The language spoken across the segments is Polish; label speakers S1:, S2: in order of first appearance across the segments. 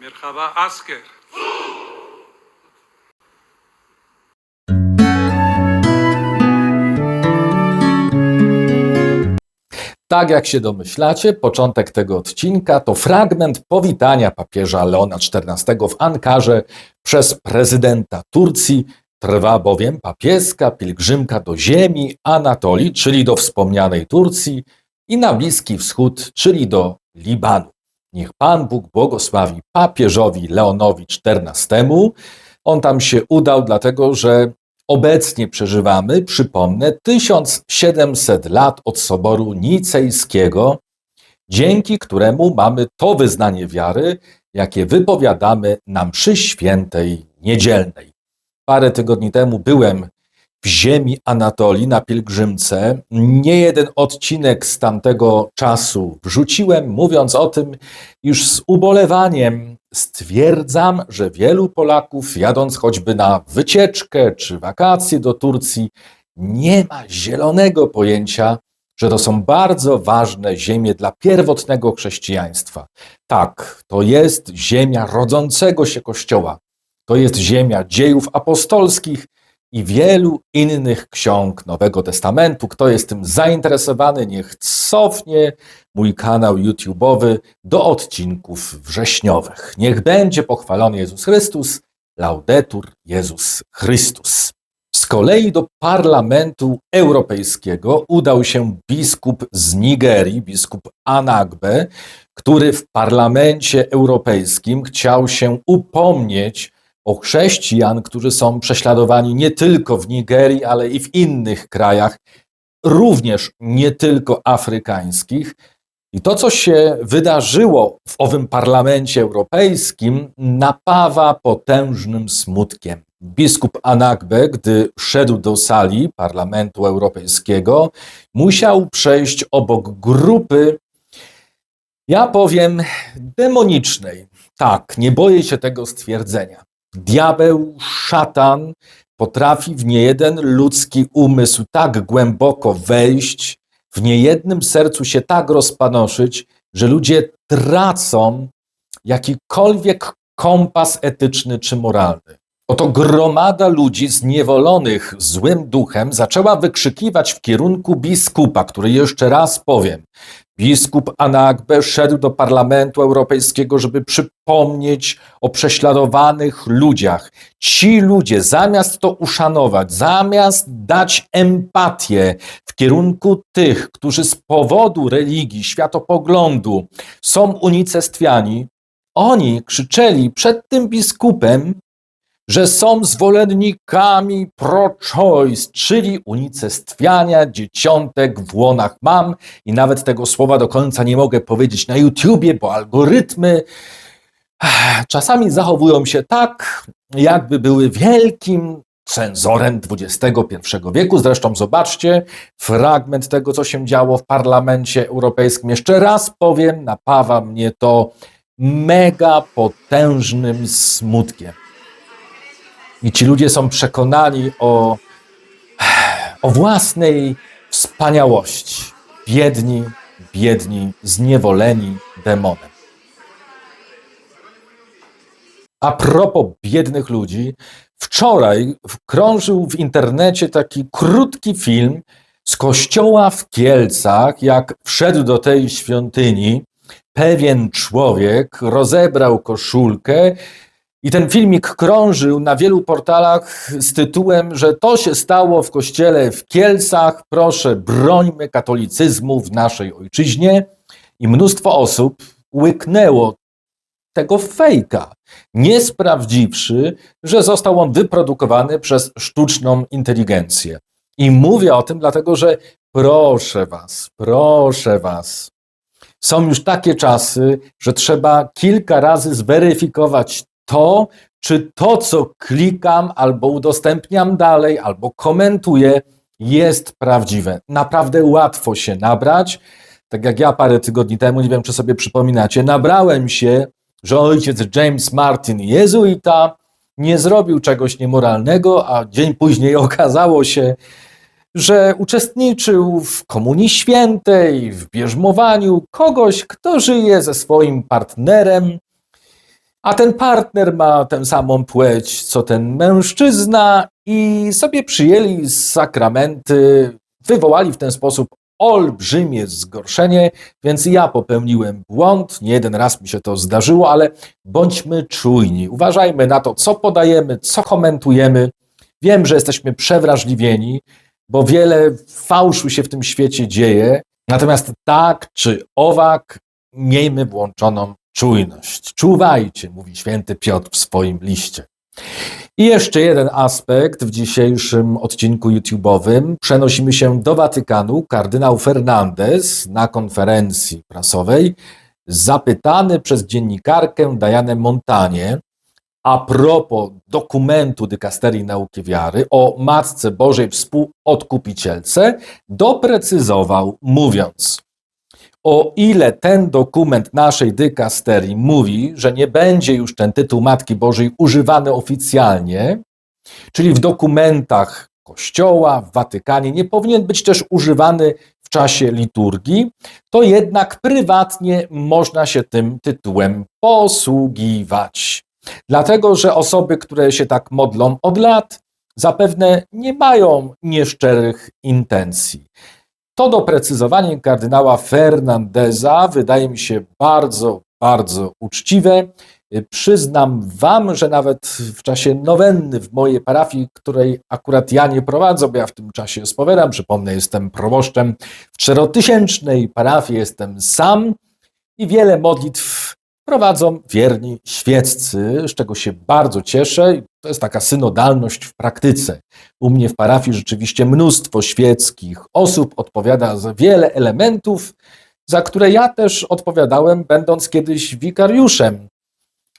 S1: Merhaba asker.
S2: Tak jak się domyślacie, początek tego odcinka to fragment powitania papieża Leona XIV w Ankarze przez prezydenta Turcji. Trwa bowiem papieska pielgrzymka do ziemi Anatolii, czyli do wspomnianej Turcji, i na Bliski Wschód, czyli do Libanu. Niech Pan Bóg błogosławi papieżowi Leonowi XIV. On tam się udał, dlatego że Obecnie przeżywamy, przypomnę, 1700 lat od Soboru Nicejskiego, dzięki któremu mamy to wyznanie wiary, jakie wypowiadamy na mszy świętej niedzielnej. Parę tygodni temu byłem w ziemi Anatolii na pielgrzymce. Nie jeden odcinek z tamtego czasu wrzuciłem, mówiąc o tym, iż z ubolewaniem stwierdzam, że wielu Polaków, jadąc choćby na wycieczkę czy wakacje do Turcji, nie ma zielonego pojęcia, że to są bardzo ważne ziemie dla pierwotnego chrześcijaństwa. Tak, to jest ziemia rodzącego się Kościoła. To jest ziemia dziejów apostolskich i wielu innych ksiąg Nowego Testamentu. Kto jest tym zainteresowany, niech cofnie mój kanał YouTube'owy do odcinków wrześniowych. Niech będzie pochwalony Jezus Chrystus, laudetur Jezus Chrystus. Z kolei do Parlamentu Europejskiego udał się biskup z Nigerii, biskup Anagbe, który w Parlamencie Europejskim chciał się upomnieć o chrześcijan, którzy są prześladowani nie tylko w Nigerii, ale i w innych krajach, również nie tylko afrykańskich. I to, co się wydarzyło w owym parlamencie europejskim, napawa potężnym smutkiem. Biskup Anagbe, gdy szedł do sali Parlamentu Europejskiego, musiał przejść obok grupy, ja powiem, demonicznej. Tak, nie boję się tego stwierdzenia. Diabeł, szatan potrafi w niejeden ludzki umysł tak głęboko wejść, w niejednym sercu się tak rozpanoszyć, że ludzie tracą jakikolwiek kompas etyczny czy moralny. Oto gromada ludzi zniewolonych złym duchem zaczęła wykrzykiwać w kierunku biskupa, który jeszcze raz powiem. Biskup Anagbe szedł do Parlamentu Europejskiego, żeby przypomnieć o prześladowanych ludziach. Ci ludzie, zamiast to uszanować, zamiast dać empatię w kierunku tych, którzy z powodu religii, światopoglądu są unicestwiani, oni krzyczeli przed tym biskupem, że są zwolennikami pro-choice, czyli unicestwiania dzieciątek w łonach mam i nawet tego słowa do końca nie mogę powiedzieć na YouTubie, bo algorytmy czasami zachowują się tak, jakby były wielkim cenzorem XXI wieku. Zresztą zobaczcie fragment tego, co się działo w Parlamencie Europejskim. Jeszcze raz powiem, napawa mnie to mega potężnym smutkiem. I ci ludzie są przekonani o, o własnej wspaniałości. Biedni, biedni, zniewoleni demonem. A propos biednych ludzi, wczoraj krążył w internecie taki krótki film z kościoła w Kielcach, jak wszedł do tej świątyni pewien człowiek, rozebrał koszulkę i ten filmik krążył na wielu portalach z tytułem, że to się stało w kościele w Kielcach. Proszę, brońmy katolicyzmu w naszej ojczyźnie. I mnóstwo osób łyknęło tego fejka, nie sprawdziwszy, że został on wyprodukowany przez sztuczną inteligencję. I mówię o tym dlatego, że proszę Was, proszę Was, są już takie czasy, że trzeba kilka razy zweryfikować to, czy to, co klikam albo udostępniam dalej, albo komentuję, jest prawdziwe. Naprawdę łatwo się nabrać. Tak jak ja parę tygodni temu, nie wiem czy sobie przypominacie, nabrałem się, że ojciec James Martin, jezuita, nie zrobił czegoś niemoralnego, a dzień później okazało się, że uczestniczył w Komunii Świętej, w bierzmowaniu kogoś, kto żyje ze swoim partnerem a ten partner ma tę samą płeć co ten mężczyzna i sobie przyjęli sakramenty, wywołali w ten sposób olbrzymie zgorszenie, więc ja popełniłem błąd, nie jeden raz mi się to zdarzyło, ale bądźmy czujni, uważajmy na to, co podajemy, co komentujemy. Wiem, że jesteśmy przewrażliwieni, bo wiele fałszu się w tym świecie dzieje, natomiast tak czy owak miejmy włączoną czujność. Czuwajcie, mówi święty Piotr w swoim liście. I jeszcze jeden aspekt w dzisiejszym odcinku YouTube'owym. Przenosimy się do Watykanu. Kardynał Fernandez na konferencji prasowej, zapytany przez dziennikarkę Dianę Montanie a propos dokumentu dykasterii nauki wiary o Matce Bożej Współodkupicielce, doprecyzował, mówiąc: o ile ten dokument naszej dykasterii mówi, że nie będzie już ten tytuł Matki Bożej używany oficjalnie, czyli w dokumentach Kościoła, w Watykanie, nie powinien być też używany w czasie liturgii, to jednak prywatnie można się tym tytułem posługiwać. Dlatego, że osoby, które się tak modlą od lat, zapewne nie mają nieszczerych intencji. To doprecyzowanie kardynała Fernandeza wydaje mi się bardzo, bardzo uczciwe. Przyznam Wam, że nawet w czasie nowenny w mojej parafii, której akurat ja nie prowadzę, bo ja w tym czasie spowiadam, przypomnę, jestem proboszczem w czterotysięcznej parafii, jestem sam i wiele modlitw prowadzą wierni świeccy, z czego się bardzo cieszę. To jest taka synodalność w praktyce. U mnie w parafii rzeczywiście mnóstwo świeckich osób odpowiada za wiele elementów, za które ja też odpowiadałem, będąc kiedyś wikariuszem.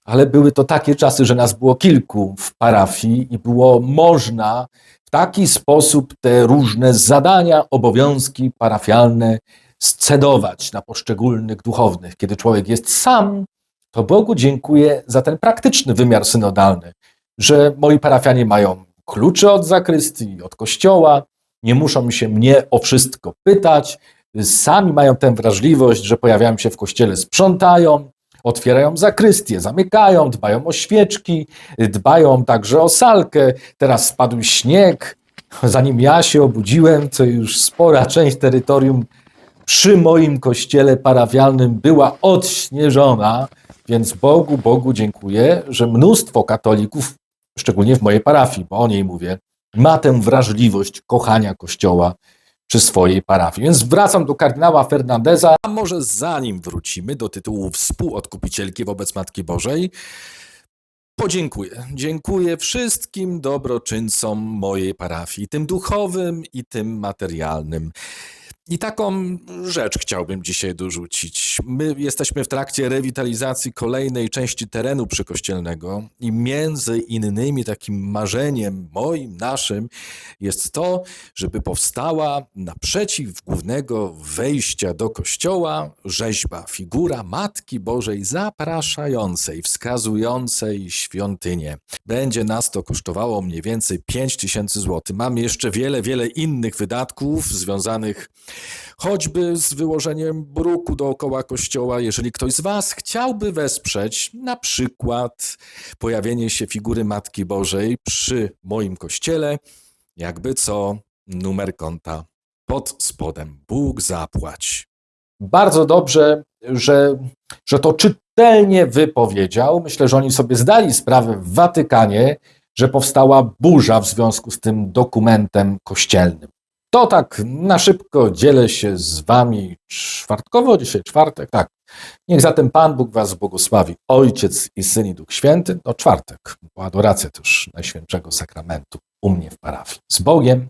S2: Ale były to takie czasy, że nas było kilku w parafii i było można w taki sposób te różne zadania, obowiązki parafialne scedować na poszczególnych duchownych. Kiedy człowiek jest sam, to Bogu dziękuję za ten praktyczny wymiar synodalny, że moi parafianie mają klucze od zakrystii, od kościoła, nie muszą się mnie o wszystko pytać, sami mają tę wrażliwość, że pojawiają się w kościele, sprzątają, otwierają zakrystię, zamykają, dbają o świeczki, dbają także o salkę. Teraz spadł śnieg, zanim ja się obudziłem, co już spora część terytorium przy moim kościele parafialnym była odśnieżona, więc Bogu, Bogu dziękuję, że mnóstwo katolików, szczególnie w mojej parafii, bo o niej mówię, ma tę wrażliwość kochania Kościoła przy swojej parafii. Więc wracam do kardynała Fernandeza. A może zanim wrócimy do tytułu współodkupicielki wobec Matki Bożej, podziękuję. Dziękuję wszystkim dobroczyńcom mojej parafii, tym duchowym i tym materialnym. I taką rzecz chciałbym dzisiaj dorzucić. My jesteśmy w trakcie rewitalizacji kolejnej części terenu przykościelnego i między innymi takim marzeniem moim, naszym jest to, żeby powstała naprzeciw głównego wejścia do kościoła rzeźba, figura Matki Bożej zapraszającej, wskazującej świątynię. Będzie nas to kosztowało mniej więcej 5 tysięcy złotych. Mam jeszcze wiele, wiele innych wydatków związanych choćby z wyłożeniem bruku dookoła kościoła. Jeżeli ktoś z Was chciałby wesprzeć na przykład pojawienie się figury Matki Bożej przy moim kościele, jakby co, numer konta pod spodem. Bóg zapłać. Bardzo dobrze, że, że to czytelnie wypowiedział. Myślę, że oni sobie zdali sprawę w Watykanie, że powstała burza w związku z tym dokumentem kościelnym. To tak na szybko dzielę się z wami czwartkowo, dzisiaj czwartek, tak. Niech zatem Pan Bóg was błogosławi, Ojciec i Syn i Duch Święty, no czwartek, bo adoracja też Najświętszego Sakramentu u mnie w parafii. Z Bogiem.